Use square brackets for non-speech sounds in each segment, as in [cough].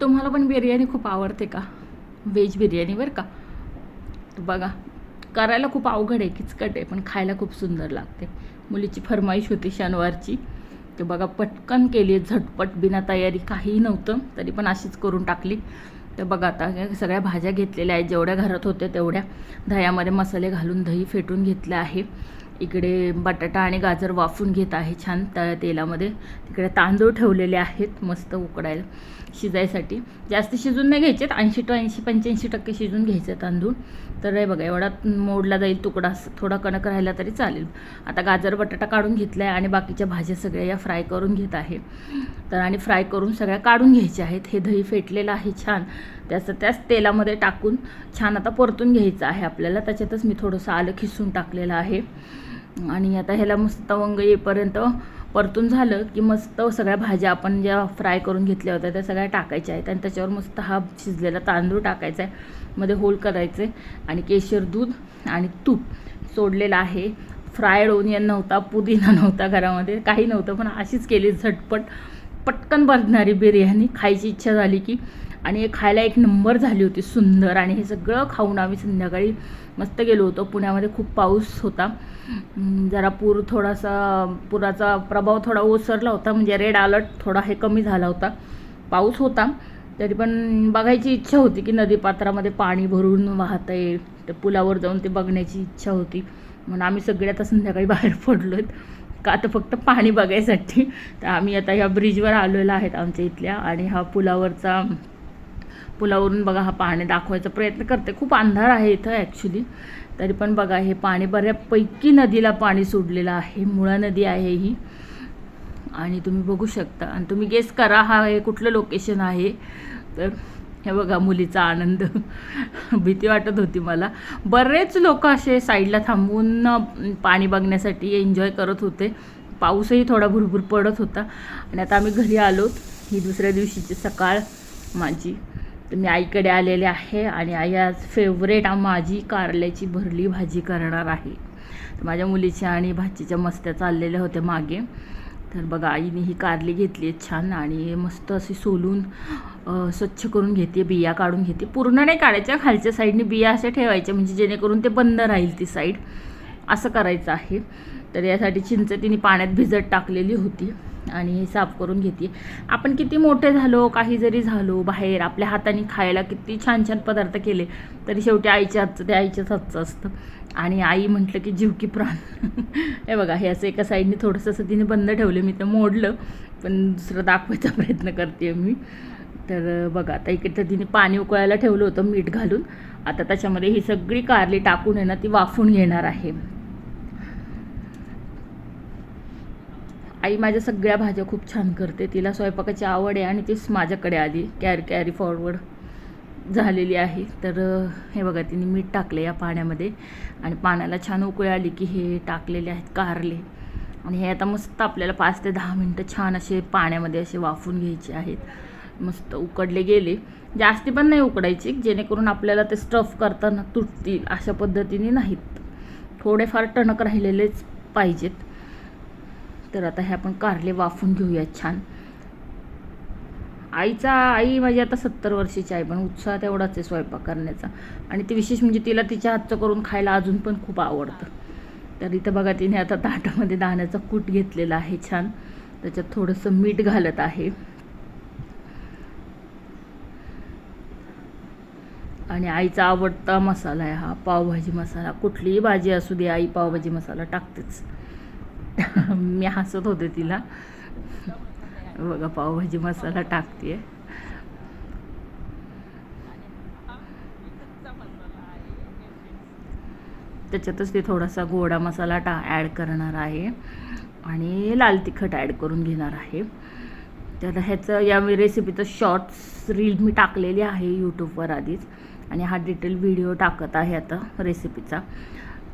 तुम्हाला पण बिर्याणी खूप आवडते का? व्हेज बिर्याणी बरं का? बघा करायला खूप अवघड आहे किचकट आहे पण खायला खूप सुंदर लागते. मुलीची फरमाईश होती शनिवारची. ते बघा पटकन केली झटपट बिना तयारी काहीही नव्हतं तरी पण अशीच करून टाकली. तर बघा आता सगळ्या भाज्या घेतलेल्या आहेत जेवढ्या घरात होत्या तेवढ्या. दह्यामध्ये मसाले घालून दही फेटून घेतलं आहे. इकडे बटाटा आणि गाजर वाफून घेत आहे छान त्या तेलामध्ये. तिकडे तांदूळ ठेवलेले आहेत मस्त उकडायला शिजायसाठी. जास्त शिजून नाही घ्यायचे ऐंशी टू ऐंशी पंच्याऐंशी टक्के शिजून घ्यायचे तांदूळ. तर हे बघा एवढा मोडला जाईल तुकडा थोडा कणक राहिला तरी चालेल. आता गाजर बटाटा काढून घेतला आहे आणि बाकीच्या भाज्या सगळ्या या फ्राय करून घेत आहे. तर आणि फ्राय करून सगळ्या काढून घ्यायच्या आहेत. हे दही फेटलेलं आहे छान. त्याचं त्याच तेलामध्ये टाकून छान आता परतून घ्यायचं आहे आपल्याला. त्याच्यातच मी थोडंसं आलं खिसून टाकलेलं आहे. आणि आता ह्याला मस्त तवंग येईपर्यंत परतून झालं की मस्त सगळ्या भाज्या आपण ज्या फ्राय करून घेतल्या होत्या त्या सगळ्या टाकायच्या आहेत. आणि त्याच्यावर मस्त हा शिजलेला तांदूळ टाकायचा आहे. मध्ये होल करायचे आणि केशर दूध आणि तूप सोडलेलं आहे. फ्रायड ओनियन नव्हता पुदिना नव्हता घरामध्ये काही नव्हतं पण अशीच केली झटपट. पटकन बनणारी बिर्याणी खायची इच्छा झाली की आणि खायला एक नंबर झाली होती सुंदर. आणि हे सगळं खाऊन आम्ही संध्याकाळी मस्त गेलो होतो. पुण्यामध्ये खूप पाऊस होता. जरा पूर थोडासा पुराचा प्रभाव थोडा ओसरला होता. म्हणजे रेड अलर्ट थोडा हे कमी झाला होता. पाऊस होता. तरी पण बघायची इच्छा होती की नदीपात्रामध्ये पाणी भरून वाहत आहे तर पुलावर जाऊन ते बघण्याची इच्छा होती. म्हणून आम्ही सगळे आता संध्याकाळी बाहेर पडलो आहेत. का तर फक्त पाणी बघायसाठी. तर आम्ही आता ह्या ब्रिजवर आलेलो आहेत आमच्या इथल्या. आणि हा पुलावरचा पुलावरून बघा हा पाणी दाखवायचा प्रयत्न करते. खूप अंधार आहे इथं ॲक्च्युली तरी पण बघा हे पाणी बऱ्यापैकी नदीला पाणी सोडलेलं आहे. मुळा नदी आहे ही. आणि तुम्ही बघू शकता. आणि तुम्ही गेस करा हा हे कुठलं लोकेशन आहे? तर हे बघा मुलीचा आनंद. [laughs] भीती वाटत होती मला. बरेच लोक असे साईडला थांबून पाणी बघण्यासाठी एन्जॉय करत होते. पाऊसही थोडा भुरभुर पडत होता. आणि आता आम्ही घरी आलो. ही दुसऱ्या दिवशीची सकाळ माझी. तर मी आईकडे आलेले आहे आणि आई आज फेवरेट माझी कारल्याची भरली भाजी करणार आहे. तर माझ्या मुलीच्या आणि भाचीच्या मस्त्या चाललेल्या होत्या मागे. तर बघा आईने ही कारली घेतली आहे छान आणि मस्त अशी सोलून स्वच्छ करून घेते बिया काढून घेते. पूर्ण नाही काढायच्या खालच्या साईडने बिया अशा ठेवायच्या म्हणजे जेणेकरून ते बंद राहील ती साईड. असं करायचं आहे. तर यासाठी चिंच तिने पाण्यात भिजत टाकलेली होती. आणि हे साफ करून घेते. आपण किती मोठे झालो काही जरी झालो बाहेर आपल्या हाताने खायला किती छान छान पदार्थ केले तरी शेवटी आईच्या हातचं ते आईच्याच हातचं असतं. आणि आई म्हटलं की जीव की प्राण. [laughs] हे बघा हे असं एका साईडने थोडंसं असं तिने बंद ठेवलं मी तर मोडलं पण दुसरं दाखवायचा [laughs] प्रयत्न करते मी. तर बघा आता इकडे तिने पाणी उकळायला ठेवलं होतं मीठ घालून. आता त्याच्यामध्ये ही सगळी कारली टाकून आहे ना ती वाफून घेणार आहे. आई माझ्या सगळ्या भाज्या खूप छान करते. तिला स्वयंपाकाची आवड आहे आणि तीच माझ्याकडे आली. कॅरी कॅरी फॉरवर्ड झालेली आहे. तर हे बघा तिने मीठ टाकले या पाण्यामध्ये. आणि पाण्याला छान उकळी आली की हे टाकलेले आहेत कारले. आणि हे आता मस्त आपल्याला पाच ते दहा मिनटं छान असे पाण्यामध्ये असे वाफून घ्यायचे आहेत. मस्त उकडले गेले. जास्ती पण नाही उकडायची जेणेकरून आपल्याला ते स्टफ करताना तुटतील अशा पद्धतीने नाहीत. थोडेफार टणक राहिलेलेच पाहिजेत. तर आता हे आपण कारले वाफून घेऊयात छान. आईचा आई माझी आता सत्तर वर्षाची आहे पण उत्साह तेवढाच आहे स्वयंपाक करण्याचा. आणि ती विशेष म्हणजे तिला तिच्या हातचं करून खायला अजून पण खूप आवडतं. तर इथं बघा तिने आता ताटामध्ये दाण्याचा कूट घेतलेला आहे छान. त्याच्यात थोडंसं मीठ घालत आहे. आणि आईचा आवडता मसाला आहे हा पावभाजी मसाला. कुठलीही भाजी असू दे आई पावभाजी मसाला टाकतेच. मी हसत होते तिला. बघा पावभाजी मसाला टाकते त्याच्यातच ते थोडासा गोडा मसाला टा ॲड करणार आहे. आणि लाल तिखट ॲड करून घेणार आहे. तर ह्याचं या रेसिपीचं शॉर्ट्स रील मी टाकलेली आहे यूट्यूबवर आधीच. आणि हा डिटेल व्हिडिओ टाकत आहे आता रेसिपीचा.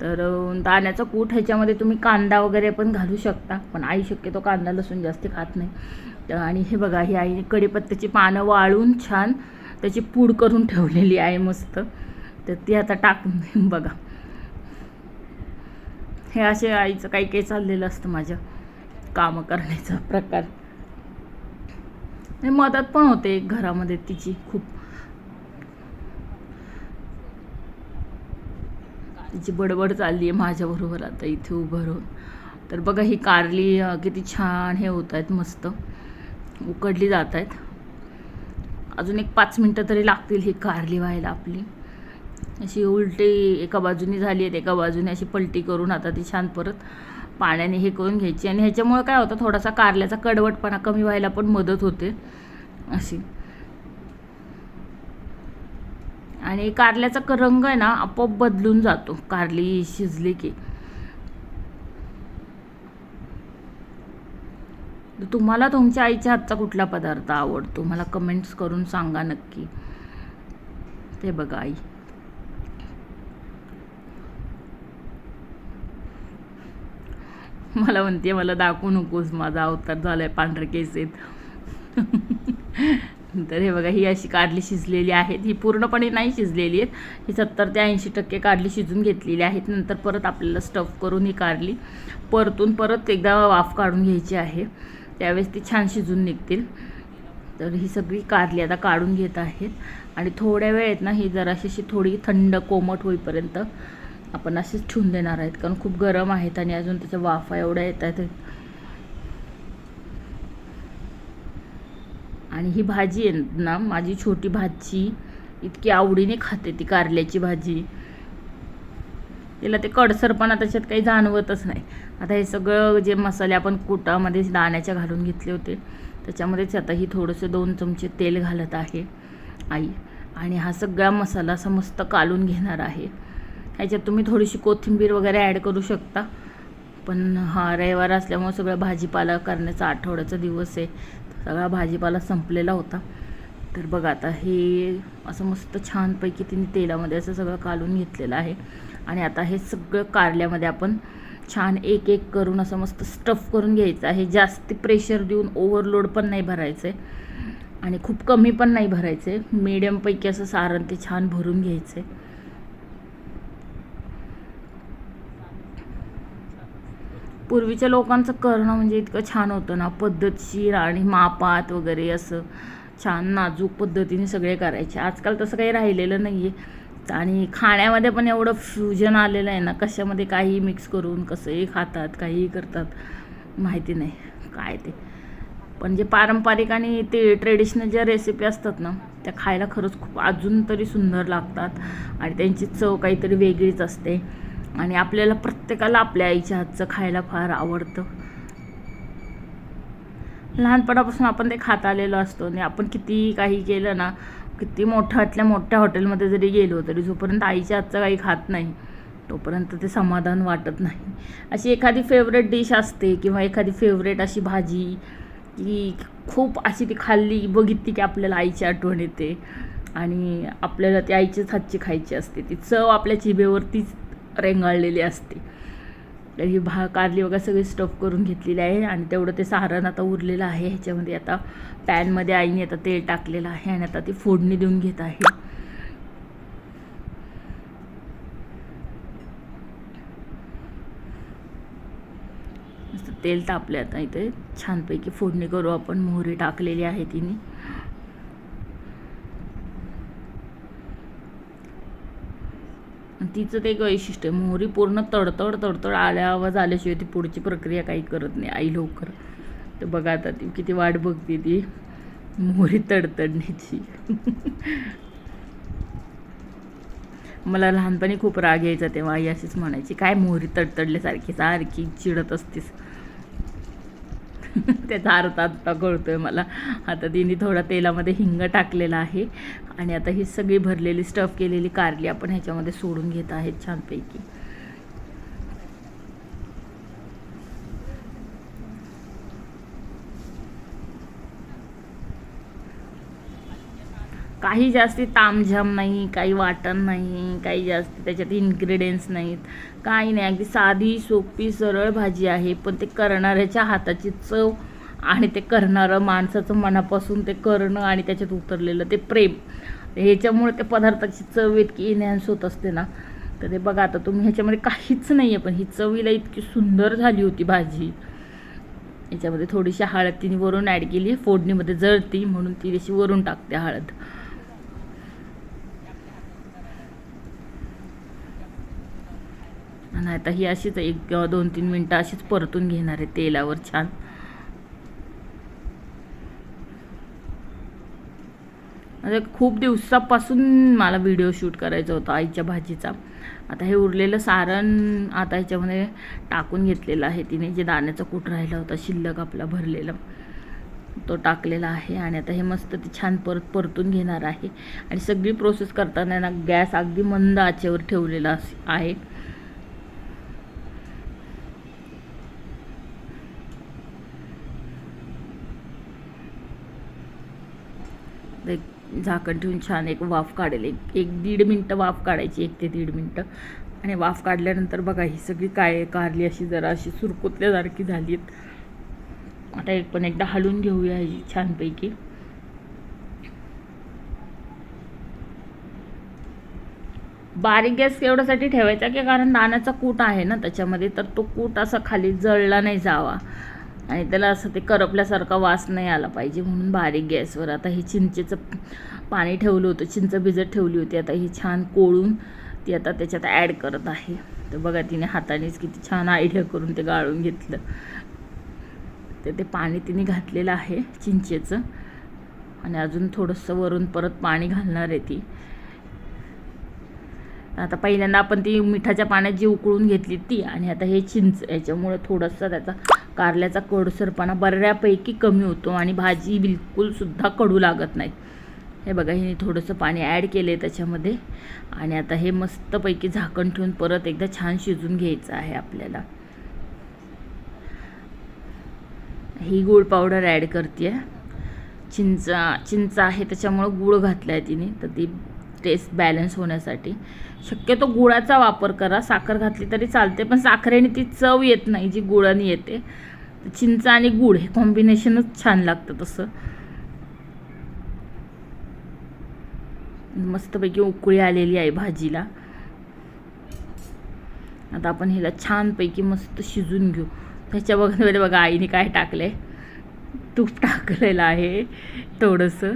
तर दाण्याचा दाण्याचं कूट ह्याच्यामध्ये तुम्ही कांदा वगैरे पण घालू शकता. पण आई शक्यतो कांदा लसूण जास्त खात नाही. तर आणि हे बघा ही आई कढीपत्त्याची पानं वाळून छान त्याची पूड करून ठेवलेली आहे मस्त. तर ती आता टाकून बघा. हे असे आईचं काही काही चाललेलं असतं माझ्या कामं करण्याचा प्रकार. मदत पण होते घरामध्ये तिची खूप. तिची बडबड चालली आहे माझ्याबरोबर आता इथे उभं राहून. तर बघा ही कारली किती छान हे होत आहेत मस्त. उकडली जात आहेत अजून एक पाच मिनटं तरी लागतील ही कारली व्हायला आपली. अशी उलटी एका बाजूनी झाली आहेत एका बाजूने अशी पलटी करून आता ती छान परत पाण्याने हे करून घ्यायची. आणि ह्याच्यामुळे काय होतं थोडासा कारल्याचा कडवटपणा कमी व्हायला पण मदत होते. अशी. आणि कारल्याचा रंग आहे ना आपोआप बदलून जातो. कारली शिजली की. तुम्हाला तुमच्या आईच्या हातचा कुठला पदार्थ आवडतो? मला कमेंट्स करून सांगा नक्की. ते बघा आई. मला म्हणते मला दाखवू नकोस माझा अवतार झालाय पांढरे केस आहेत तर हे बघा ही अशी कारली शिजलेली आहेत. ही पूर्णपणे नाही शिजलेली आहेत. ही सत्तर ते ऐंशी टक्के कारली शिजून घेतलेली आहेत. नंतर परत आपल्याला स्टफ करून ही कारली परतून परत एकदा वाफ काढून घ्यायची आहे. त्यावेळेस ती छान शिजून निघतील. तर ही सगळी कारली आता काढून घेत आहेत. आणि थोड्या वेळेत ना ही जराशी अशी थोडी थंड कोमट होईपर्यंत आपण असेच ठेवून देणार आहेत. कारण खूप गरम आहेत आणि अजून त्याच्या वाफा एवढ्या येत आहेत. आणि ही भाजी आहे ना माझी छोटी भाजी इतकी आवडीने खाते ती कारल्याची भाजी. तिला ते कडसरपणा त्याच्यात काही जाणवतच नाही. आता हे सगळं जे मसाले आपण कुटामध्ये दाण्याच्या घालून घेतले होते त्याच्यामध्येच आता ही थोडंसं दोन चमचे तेल घालत आहे आई. आणि हा सगळा मसाला असा मस्त कालून घेणार आहे. ह्याच्यात तुम्ही थोडीशी कोथिंबीर वगैरे ॲड करू शकता. पण हा रविवार असल्यामुळे सगळं भाजीपाला करण्याचा आठवड्याचा दिवस आहे. सगळा भाजीपाला संपलेला होता. तर बघा आता हे असं मस्त छानपैकी तिने तेलामध्ये असं सगळं कालून घेतलेलं आहे. आणि आता हे सगळं कारल्यामध्ये आपण छान एक एक करून असं मस्त स्टफ करून घ्यायचं आहे. जास्त प्रेशर देऊन ओव्हरलोड पण नाही भरायचं आहे आणि खूप कमी पण नाही भरायचं आहे मिडियमपैकी असं सारण ते छान भरून घ्यायचं आहे पूर्वीच्या लोकांचं करणं म्हणजे इतकं छान होतं ना. पद्धतशीर आणि मापात वगैरे असं छान नाजूक पद्धतीने सगळे करायचे. आजकाल तसं काही राहिलेलं नाही आहे आणि खाण्यामध्ये पण एवढं फ्युजन आलेलं आहे ना. कशामध्ये काही मिक्स करून कसंही खातात काहीही करतात माहिती नाही काय ते. पण जे पारंपरिक आणि ते ट्रेडिशनल ज्या रेसिपी असतात ना त्या खायला खरंच खूप अजून तरी सुंदर लागतात. आणि त्यांची चव काहीतरी वेगळीच असते. आणि आपल्याला प्रत्येकाला आपल्या आईच्या हातचं खायला फार आवडतं. लहानपणापासून आपण ते खात आलेलो असतो आणि आपण किती काही केलं ना किती मोठ्यातल्या मोठ्या हॉटेलमध्ये जरी गेलो तरी जोपर्यंत आईच्या हातचं काही खात नाही तोपर्यंत ते समाधान वाटत नाही. अशी एखादी फेवरेट डिश असते किंवा एखादी फेवरेट अशी भाजी की खूप अशी ती खाल्ली बघितली की आपल्याला आईची आठवण येते आणि आपल्याला ती आईच्याच हातची खायची असते. ती चव आपल्या जिभेवरतीच रेंगाळलेली असते. तर ही भा कारली वगैरे सगळी स्टफ करून घेतलेली आहे आणि तेवढं ते सारण आता उरलेलं आहे. ह्याच्यामध्ये आता पॅनमध्ये आईने आता तेल टाकलेलं आहे आणि आता ती फोडणी देऊन घेत आहे. तेल तापले आता इथे. छानपैकी फोडणी करू आपण. मोहरी टाकलेली आहे तिने. तिचं ते एक वैशिष्ट्य मोहरी पूर्ण तडतड तडतड आल्या आवाज आल्याशिवाय ती पुढची प्रक्रिया काही करत नाही. आई लवकर. तर बघा आता ती किती वाट बघते ती. मोहरी तडतडण्याची. मला लहानपणी खूप राग यायचा तेव्हा आई अशीच म्हणायची काय मोहरी तडतडल्यासारखी सारखी चिडत असतेस. [laughs] त्याचा अर्थ आत्ता कळतोय मला. आता तिने थोडा तेलामध्ये हिंग टाकलेला आहे. आणि आता ही सगळी भरलेली स्टफ केलेली कारली आपण ह्याच्यामध्ये सोडून घेत आहेत छानपैकी. काही जास्ती तामझाम नाही काही वाटण नाही काही जास्ती त्याच्यात इन्ग्रेडियंट्स नाहीत. काही नाही अगदी साधी सोपी सरळ भाजी आहे पण ते करणाऱ्याच्या हाताची चव आणि ते करणारं माणसाचं मनापासून ते करणं आणि त्याच्यात उतरलेलं ते प्रेम. ह्याच्यामुळे त्या पदार्थाची चव इतकी इन्हॅन्स होत असते ना. तर ते बघा आता तुम्ही ह्याच्यामध्ये काहीच नाही आहे पण ही चवीला इतकी सुंदर झाली होती भाजी. याच्यामध्ये थोडीशी हळद तिने वरून ॲड केली आहे फोडणीमध्ये जळती म्हणून ती अशी वरून टाकते हळद. आणि आता ही अशीच एक किंवा दोन तीन मिनटं अशीच परतून घेणार आहे तेलावर छान. म्हणजे खूप दिवसापासून मला व्हिडिओ शूट करायचा होता आईच्या भाजीचा. आता हे उरलेलं सारण आता ह्याच्यामध्ये टाकून घेतलेलं आहे तिने जे दाण्याचा कूट राहिला होता शिल्लक आपला भरलेला तो टाकलेला आहे. आणि आता हे मस्त ते छान परत परतून घेणार आहे. आणि सगळी प्रोसेस करताना ना गॅस अगदी मंद आचेवर ठेवलेला अस- आहे. एक झाकण ठेवून छान एक वाफ काढेल. एक एक दीड मिनटं वाफ काढायची एक ते दीड मिनटं. आणि वाफ काढल्यानंतर बघा ही सगळी काय कारली अशी जरा अशी सुरकुतल्यासारखी झाली आहेत आता एक पण एकदा हलून घेऊया ही छानपैकी. बारीक गॅस एवढ्यासाठी ठेवायचा की कारण नाण्याचा कूट आहे ना त्याच्यामध्ये तर तो कूट असा खाली जळला नाही जावा. आणि त्याला असं ते करपल्यासारखा वास नाही आला पाहिजे म्हणून बारीक गॅसवर. आता हे चिंचेचं पाणी ठेवलं होतं चिंच भिजत ठेवली होती. आता ही छान कोळून ती आता त्याच्यात ॲड करत आहे. तर बघा तिने हातानेच किती छान आयडिया करून ते गाळून घेतलं. तर ते पाणी तिने घातलेलं आहे चिंचेचं. आणि अजून थोडंसं वरून परत पाणी घालणार आहे ती. आता पहिल्यांदा आपण ती मिठाच्या पाण्यात जी उकळून घेतली ती आणि आता हे चिंच याच्यामुळे थोडंसं त्याचा कारल्याचा कडसरपणा बऱ्यापैकी कमी होतो आणि भाजी बिलकुलसुद्धा कडू लागत नाही. हे बघा हिने थोडंसं पाणी ॲड केलं आहे त्याच्यामध्ये आणि आता हे मस्तपैकी झाकण ठेवून परत एकदा छान शिजून घ्यायचं आहे आपल्याला. ही गूळ पावडर ॲड करते चिंचा चिंच आहे त्याच्यामुळं गूळ घातला आहे तिने तर ती टेस्ट बॅलन्स होण्यासाठी. शक्यतो गुळाचा वापर करा. साखर घातली तरी चालते पण साखरेने ती चव येत नाही जी गुळाने येते. चिंच आणि गुळ हे कॉम्बिनेशनच छान लागतं तसं. मस्तपैकी उकळी आलेली आहे भाजीला. आता आपण हिला छानपैकी मस्त शिजून घेऊ. त्याच्या बघा बघा आईने काय टाकलंय? तूप टाकलेलं आहे थोडंसं.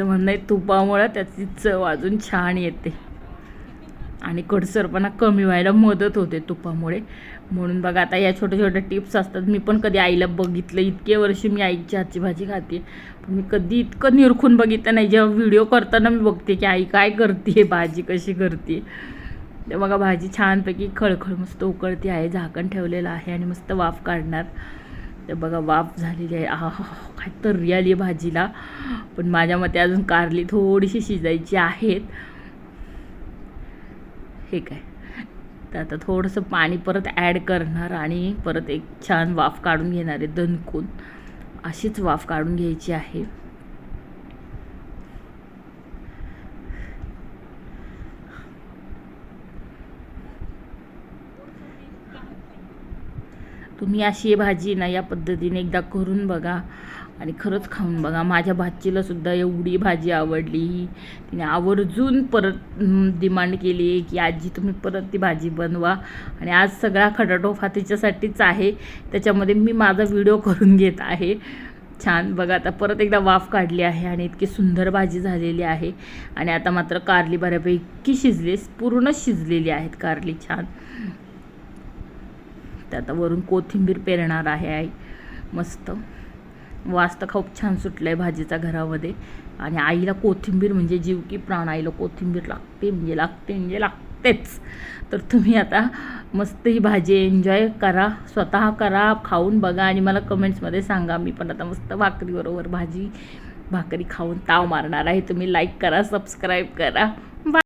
तिचं म्हणणं आहे तुपामुळं त्याची चव अजून छान येते. आणि कडसरपणा कमी व्हायला मदत होते तुपामुळे. म्हणून बघा आता या छोट्या छोट्या टिप्स असतात. मी पण कधी आईला बघितलं इतके वर्ष मी आईची हातची भाजी खाते. पण मी कधी इतकं निरखून बघितलं नाही. जेव्हा व्हिडिओ करताना मी बघते की आई काय करते भाजी कशी करते. ते बघा भाजी छानपैकी खळखळ मस्त उकळती आहे झाकण ठेवलेलं आहे आणि मस्त वाफ काढणार. ते बघा वाफ झालेली आहे. आहा काय तर्री आली आहे भाजीला. पण माझ्या मते अजून कारली थोडीशी शिजायची आहेत. हे काय? तर आता थोडंसं पाणी परत ॲड करणार आणि परत एक छान वाफ काढून घेणार आहे दणकून. अशीच वाफ काढून घ्यायची आहे. तुम्ही अशी भाजी ना या पद्धतीने एकदा करून बघा. आणि खरंच खाऊन बघा माझ्या भाचीला सुद्धा एवढी भाजी आवडली. तिने आवर्जून परत डिमांड केली की आजी तुम्ही परत ती भाजी बनवा. आणि आज सगळा खटाटोफा तिच्यासाठीच आहे. त्याच्यामध्ये मी माझा व्हिडिओ करून घेत आहे. छान बघा आता परत एकदा वाफ काढली आहे आणि इतकी सुंदर भाजी झालेली आहे. आणि आता मात्र कारली बऱ्यापैकी शिजली पूर्ण शिजलेली आहेत कारली छान. तर आता वरून कोथिंबीर पेरणार आहे आई मस्त. वास तर खूप छान सुटलं आहे भाजीचा घरामध्ये. आणि आईला कोथिंबीर म्हणजे जीव की प्राण आईला कोथिंबीर लागते म्हणजे लागते म्हणजे लागतेच. तर तुम्ही आता मस्त ही भाजी एन्जॉय करा स्वतः करा खाऊन बघा आणि मला कमेंट्समध्ये सांगा. मी पण आता मस्त भाकरीबरोबर भाजी भाकरी खाऊन ताव मारणार आहे. तुम्ही लाईक करा सबस्क्राईब करा.